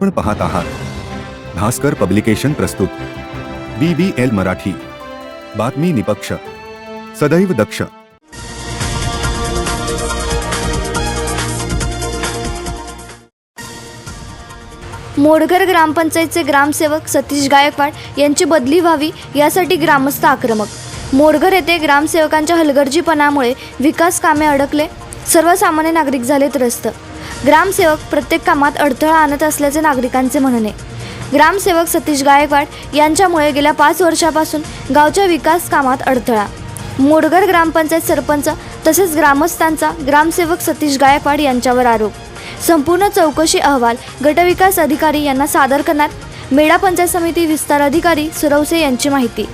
आपण पाहत आहात. भास्कर पब्लिकेशन प्रस्तुत. B B L Marathi. बातमी निपक्ष. सदैव दक्ष. मोडघर ग्रामपंचायतचे ग्रामसेवक सतीश गायकवाड यांची बदली व्हावी यासाठी ग्रामस्थ आक्रमक. मोडघर येथे ग्रामसेवकांच्या हलगर्जीपणामुळे विकास कामे अडकले. सर्वसामान्य नागरिक झाले त्रस्त ग्रामसेवक प्रत्येक कामात अडथळा आणत असल्याचे नागरिकांचे म्हणणे. ग्रामसेवक सतीश गायकवाड यांच्यामुळे गेल्या पाच वर्षापासून गावच्या विकास कामात अडथळा. मोडघर ग्रामपंचायत सरपंच तसेच ग्रामस्थांचा ग्रामसेवक सतीश गायकवाड यांच्यावर आरोप. संपूर्ण चौकशी अहवाल गटविकास अधिकारी यांना सादर करणार मेळा पंचायत समिती विस्तार अधिकारी सुरवसे यांची माहिती.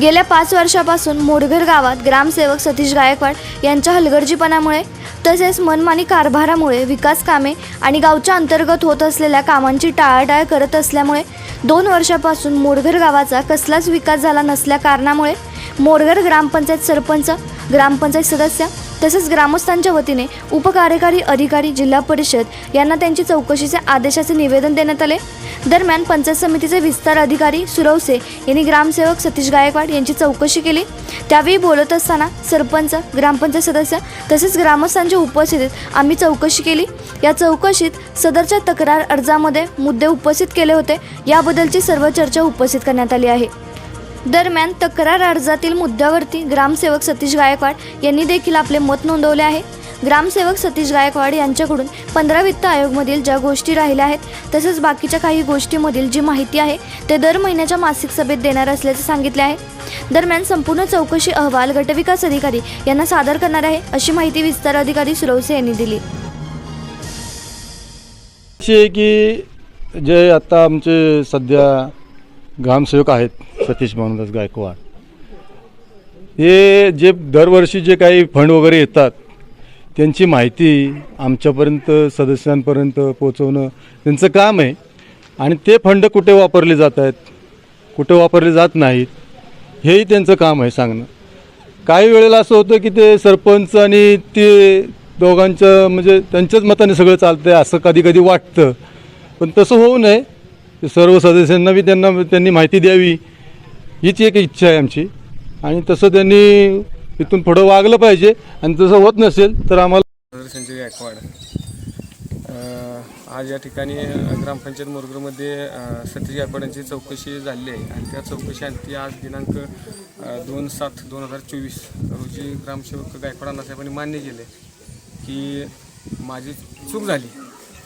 गेल्या पाच वर्षापासून मोडघर गावात ग्रामसेवक सतीश गायकवाड यांच्या हलगर्जीपणामुळे तसेच मनमानी कारभारामुळे विकास कामे आणि गावच्या अंतर्गत होत असलेल्या कामांची टाळाटाळ करत असल्यामुळे दोन वर्षापासून मोरघर गावाचा कसलाच विकास झाला नसल्या कारणामुळे मोरघर ग्रामपंचायत सरपंच ग्रामपंचायत सदस्य तसेच ग्रामस्थांच्या वतीने उपकार्यकारी अधिकारी जिल्हा परिषद यांना त्यांची चौकशीचे आदेशाचे निवेदन देण्यात आले. दरम्यान पंचायत समितीचे विस्तार अधिकारी सुरवसे यांनी ग्रामसेवक सतीश गायकवाड यांची चौकशी केली. त्यावेळी बोलत असताना सरपंच ग्रामपंचायत सदस्य तसेच ग्रामस्थांच्या उपस्थितीत आम्ही चौकशी केली. या चौकशीत सदरच्या तक्रार अर्जामध्ये मुद्दे उपस्थित केले होते. याबद्दलची सर्व चर्चा उपस्थित करण्यात आली आहे. दरम्यान तक्रार अर्जातील मुद्द्यावरती ग्रामसेवक सतीश गायकवाड यांनी देखील आपले मत नोंदवले आहे. ग्रामसेवक सतीश गायकवाड यांच्याकडून पंधरा वित्त आयोगमधील ज्या गोष्टी राहिल्या आहेत तसेच बाकीच्या काही गोष्टीमधील जी माहिती आहे ते दर महिन्याच्या मासिक सभेत देणार असल्याचे सांगितले आहे. दरम्यान संपूर्ण चौकशी अहवाल गटविकास अधिकारी यांना सादर करणार आहे अशी माहिती विस्तार अधिकारी सुरवसे यांनी दिली. की जे आता आमचे सध्या ग्रामसेवक आहेत सतीश भानुदास गायकवाड. हे जे दरवर्षी जे काही फंड वगैरे येतात त्यांची माहिती आमच्यापर्यंत सदस्यांपर्यंत पोचवणं त्यांचं काम आहे. आणि ते फंड कुठे वापरले जात आहेत कुठे वापरले जात नाहीत हेही त्यांचं काम आहे सांगणं. काही वेळेला असं होतं की ते सरपंच आणि ते दोघांचं म्हणजे त्यांच्याच मताने सगळं चालतं आहे असं कधी कधी वाटतं. पण तसं होऊ नये. सर्व सदस्यांना बी त्यांना त्यांनी माहिती द्यावी. हीच एक इच्छा आहे आमची. आणि तसं त्यांनी इथून पुढं वागलं पाहिजे. आणि तसं होत नसेल तर आम्हाला संजय गायकवाड आज या ठिकाणी ग्रामपंचायत मोरगरमध्ये अ, सतीश गायकवाडांची चौकशी झाली आहे. आणि त्या चौकशी आज दिनांक दोन सात दोन हजार चोवीस रोजी ग्रामसेवक गायकवाड अण्णासाहेबांनी मान्य केले की माझी चूक झाली.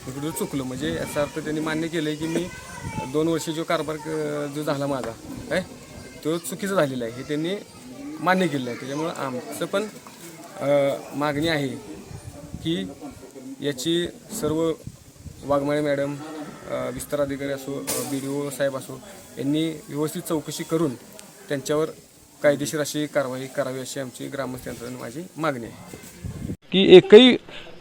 मी कुठं चुकलो. म्हणजे याचा अर्थ त्यांनी मान्य केलं आहे की मी दोन वर्षी जो कारभार जो झाला माझा काय तो चुकीचा झालेला आहे. हे त्यांनी मान्य केलं आहे त्याच्यामुळं आमचं पण मागणी आहे की याची सर्व वाघमाळे मॅडम विस्तार अधिकारी असो बी डी ओ साहेब असो यांनी व्यवस्थित चौकशी करून त्यांच्यावर कायदेशीर अशी कारवाई करावी अशी आमची ग्रामस्थांची माझी मागणी आहे. की एकही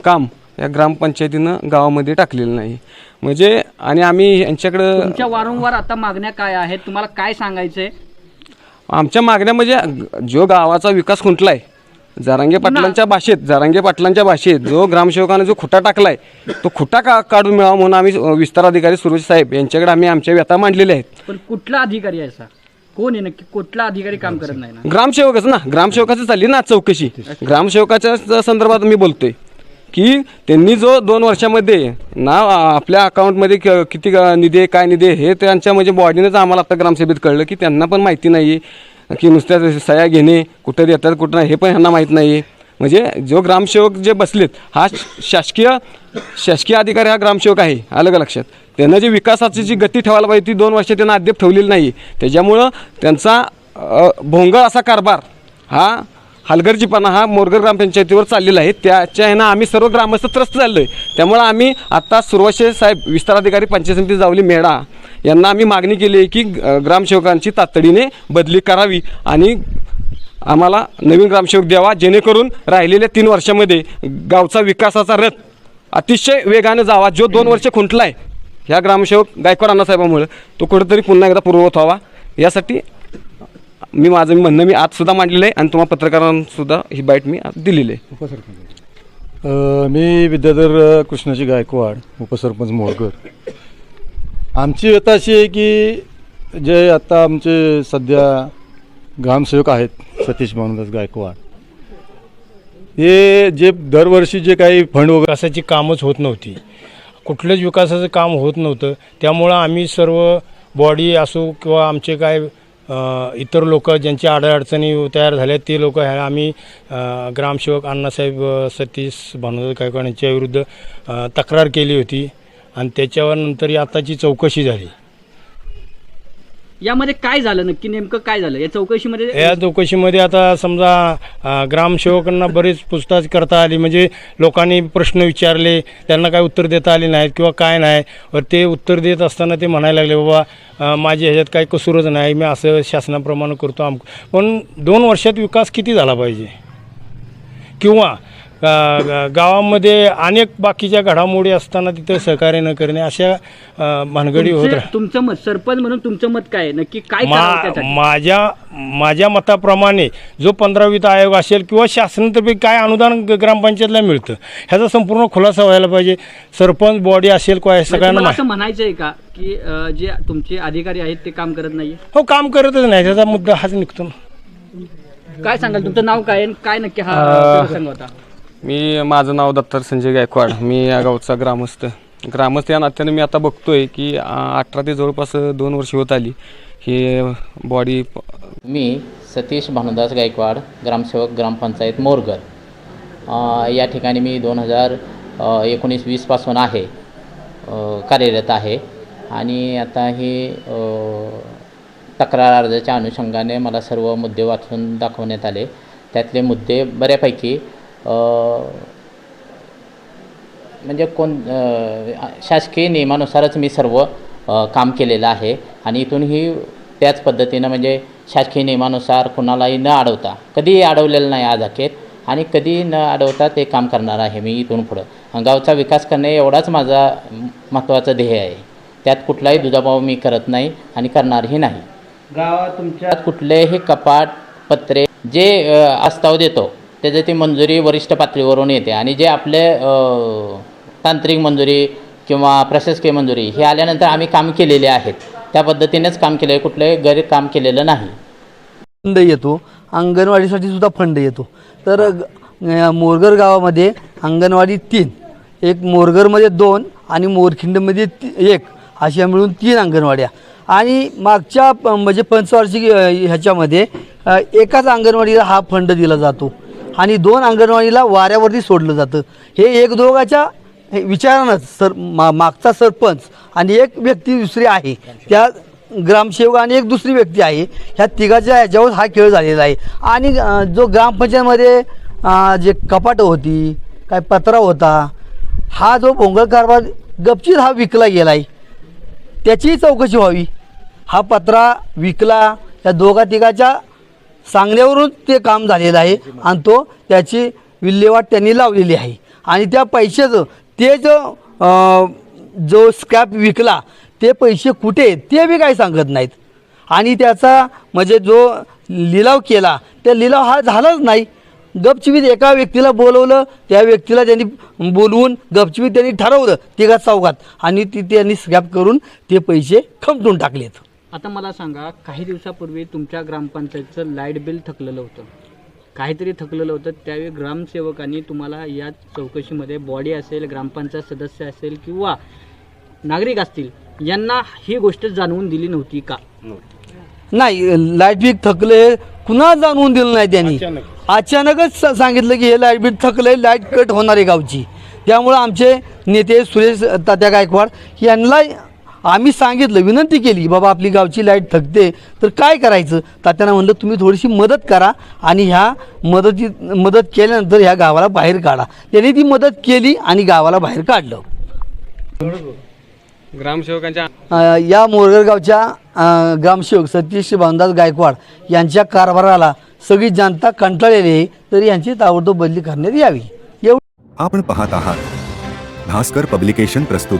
काम या ग्रामपंचायतीनं गावामध्ये टाकलेलं नाही. म्हणजे आणि आम्ही यांच्याकडं तुमच्या वारंवार आता मागण्या काय आहेत? तुम्हाला काय सांगायचंय? आमच्या मागण्या म्हणजे जो गावाचा विकास खुंटलाय जारांगे पाटलांच्या भाषेत जारांगे पाटलांच्या भाषेत जो ग्रामसेवकाने जो खुटा टाकलाय तो खुटा का काढून मिळावा म्हणून आम्ही अ, विस्तार अधिकारी सुरेश साहेब यांच्याकडे आम्ही आमच्या व्यथा मांडलेल्या आहेत. पण कुठला अधिकारी आहे सर कोण आहे नक्की? कुठला अधिकारी काम करत नाही ना? ग्रामसेवकच ना. ग्रामसेवकाचं चालली ना चौकशी. ग्रामसेवकाच्या संदर्भात मी बोलतोय. की त्यांनी जो दोन वर्षामध्ये ना आपल्या अकाउंटमध्ये क- किती निधी आहे काय निधी आहे हे त्यांच्या म्हणजे बॉडीनेच आम्हाला आता ग्रामसभेत कळलं की त्यांना पण माहिती नाही आहे की नुसत्या सया घेणे कुठं देतात कुठं नाही हे पण ह्यांना माहीत नाही आहे म्हणजे जो ग्रामसेवक जे बसलेत हा शासकीय शासकीय अधिकारी हा ग्रामसेवक आहे आलं का लक्षात? त्यांना जी विकासाची जी गती ठेवायला पाहिजे ती दोन वर्ष त्यांना अद्याप ठेवलेली नाही त्याच्यामुळं त्यांचा भोंगळ असा कारभार हा हलगर्जीपणा हा मोरगर ग्रामपंचायतीवर चाललेला आहे. त्याच्या ह्यानं आम्ही सर्व ग्रामस्थ त्रस्त झालो आहे त्यामुळं आम्ही आत्ता सुरवशे साहेब विस्ताराधिकारी पंचायत समिती जावली मेढा. यांना आम्ही मागणी केली आहे की ग्रामसेवकांची तातडीने बदली करावी आणि आम्हाला नवीन ग्रामसेवक द्यावा जेणेकरून राहिलेल्या तीन वर्षामध्ये गावचा विकासाचा रथ अतिशय वेगानं जावा जो दोन वर्ष आहे ह्या ग्रामसेवक गायकवाड अण्णासाहेबामुळे तो कुठेतरी पुन्हा एकदा पूर्ववत व्हावा. यासाठी मी माझं म्हणणं मी आज सुद्धा मांडलेलं आहे आणि तुम्हाला पत्रकारांसुद्धा ही बाईट मी आज दिलेली आहे. अ, मी विद्याधर कृष्णाजी गायकवाड उपसरपंच मोळकर आमची व्यथा अशी आहे की जे आता आमचे सध्या ग्रामसेवक आहेत सतीश भानुदास गायकवाड. हे जे दरवर्षी जे काही फंड वगैरे विकासाची कामच होत नव्हती. कुठलंच विकासाचं काम होत नव्हतं. त्यामुळं आम्ही सर्व बॉडी असो किंवा आमचे काय इतर लोक ज्यांच्या अडचणी तयार झाल्या ते लोक आम्ही ग्रामसेवक अण्णासाहेब सतीश भानुदास गायकवाड यांच्या विरुद्ध तक्रार केली होती. आणि त्याच्यावर नंतर ही आताची चौकशी झाली. यामध्ये काय झालं? नक्की नेमकं काय झालं? या चौकशीमध्ये या चौकशीमध्ये आता समजा अ, ग्रामसेवकांना बरीच पूछताछ करता आली. म्हणजे लोकांनी प्रश्न विचारले त्यांना काय उत्तर देता आले नाहीत किंवा काय नाही. व ते उत्तर देत असताना ते म्हणायला लागले बाबा अ, माझ्या ह्याच्यात काही कसूरच नाही. मी असं शासनाप्रमाणे करतो. आम पण दोन वर्षात विकास किती झाला पाहिजे? किंवा ग- गावामध्ये अनेक बाकीच्या घडामोडी असताना तिथे सहकार्य न करणे अशा भानगडी होत तुमचे- राहतात तुमचं मत सरपंच म्हणून तुमचं मत काय आहे? नक्की काय करावं मा त्यासाठी? माझ्या माझ्या मताप्रमाणे जो पंधरावीत आयोग असेल किंवा शासनातर्फे काय अनुदान ग- ग्रामपंचायतला मिळतं ह्याचा संपूर्ण खुलासा व्हायला पाहिजे. सरपंच बॉडी असेल काय सगळ्यांना तुम्हाला माहिती असं म्हणायचं आहे का की अं, जे तुमचे अधिकारी आहेत ते काम करत नाहीये? हो काम करतच नाही. त्याचा मुद्दा हाच निघतो ना. काय सांगाल? तुमचं नाव काय आहे आणि काय नक्की हा प्रसंग होता? मी माझं नाव दत्तर संजय गायकवाड. मी या गावचा ग्रामस्थ. ग्रामस्थ या नात्याने मी आता बघतोय की अठरा ते जवळपास दोन वर्ष होत आली. ही बॉडी मी सतीश भानुदास गायकवाड ग्रामसेवक ग्रामपंचायत मोरगर. या ठिकाणी मी दोन हजार एकोणीस वीसपासून आहे. कार्यरत आहे. आणि आता ही तक्रार अर्जाच्या अनुषंगाने मला सर्व मुद्दे वाचून दाखवण्यात आले. त्यातले मुद्दे बऱ्यापैकी म्हणजे कोण शासकीय नियमानुसारच मी सर्व काम केलेलं आहे. आणि इथूनही त्याच पद्धतीनं म्हणजे शासकीय नियमानुसार कुणालाही न अडवता कधीही अडवलेलं नाही आज अखेर आणि कधी न अडवता ते काम करणार आहे मी इथून पुढं. गावचा विकास करणे एवढाच माझा महत्त्वाचं ध्येय आहे. त्यात कुठलाही दुजाभाव मी करत नाही आणि करणारही नाही. गावात तुमच्या कुठलेही कपाट पत्रे जे आस्ताव देतो त्याची ती मंजुरी वरिष्ठ पातळीवरून येते. आणि जे आपले तांत्रिक मंजुरी किंवा प्रशासकीय मंजुरी हे आल्यानंतर आम्ही काम केलेले आहेत. त्या पद्धतीनेच काम केलं आहे कुठलंही गैर काम केलेलं नाही. फंड येतो. अंगणवाडीसाठी सुद्धा फंड येतो. तर ग- मोरगर गावामध्ये अंगणवाडी तीन एक मोरगरमध्ये दोन आणि मोरखिंडमध्ये ती एक अशा मिळून तीन अंगणवाड्या. आणि मागच्या प- म्हणजे पंचवार्षिक अ, ह्याच्यामध्ये अ, एकाच अंगणवाडीला हा फंड दिला जातो. आणि दोन अंगणवाडीला वाऱ्यावरती सोडलं जातं. हे एक दोघाच्या हे विचारानंच सर मा मागचा सरपंच आणि एक व्यक्ती दुसरी आहे. त्या ग्रामसेवक आणि एक दुसरी व्यक्ती आहे. ह्या तिघाच्या ह्याच्यावर हा खेळ झालेला आहे. आणि जो ग्रामपंचायतमध्ये जे कपाटं होती काय पत्रा होता हा जो भोंगळ कारभार गपचीत हा विकला गेला आहे त्याचीही चौकशी व्हावी. हा पत्रा विकला या दोघा तिघाच्या सांगण्यावरून ते काम झालेलं आहे आणि तो त्याची विल्हेवाट त्यांनी लावलेली आहे. आणि त्या पैशाचं ते जो जो स्क्रॅप विकला ते पैसे कुठे ते बी काही सांगत नाहीत. आणि त्याचा म्हणजे जो लिलाव केला त्या लिलाव हा झालाच नाही. गपचिवीत एका व्यक्तीला बोलवलं त्या व्यक्तीला त्यांनी बोलवून गपचिवीत त्यांनी ठरवलं तिघात चौघात. आणि ती त्यांनी स्क्रॅप करून ते पैसे खमटून टाकलेत. आता मला सांगा काही दिवसापूर्वी तुमच्या ग्रामपंचायतचं लाइट बिल थकलेलं होतं. काहीतरी थकलेलं होतं त्यावेळी ग्रामसेवकांनी तुम्हाला या चौकशीमध्ये बॉडी असेल ग्रामपंचायत सदस्य असेल किंवा नागरिक असतील यांना ही गोष्ट जाणवून दिली नव्हती का? नाही लाइट बिल थकले कुणा जाणवून दिलं नाही त्यांनी? अचानकच स- सांगितलं की हे लाइट बिल थकले लाइट कट होणार आहे गावची. त्यामुळं आमचे नेते सुरेश तात्या गायकवाड यांना आम्ही सांगितलं विनंती केली बाबा आपली गावची लाइट थकते. तर काय करायचं? तात्यानं म्हणलं तुम्ही थोडीशी मदत करा आणि ह्या मदती मदत केल्यानंतर ह्या गावाला बाहेर काढा. त्यांनी ती मदत केली आणि गावाला बाहेर काढलं. ग्रामसेवकांच्या या मोरगर गावच्या अ, ग्रामसेवक सतीश भानदास गायकवाड यांच्या कारभाराला सगळी जनता कंटाळलेली आहे तर यांची ताबडतोब बदली करण्यात यावी. एवढं आपण पाहत आहात. भास्कर पब्लिकेशन प्रस्तुत.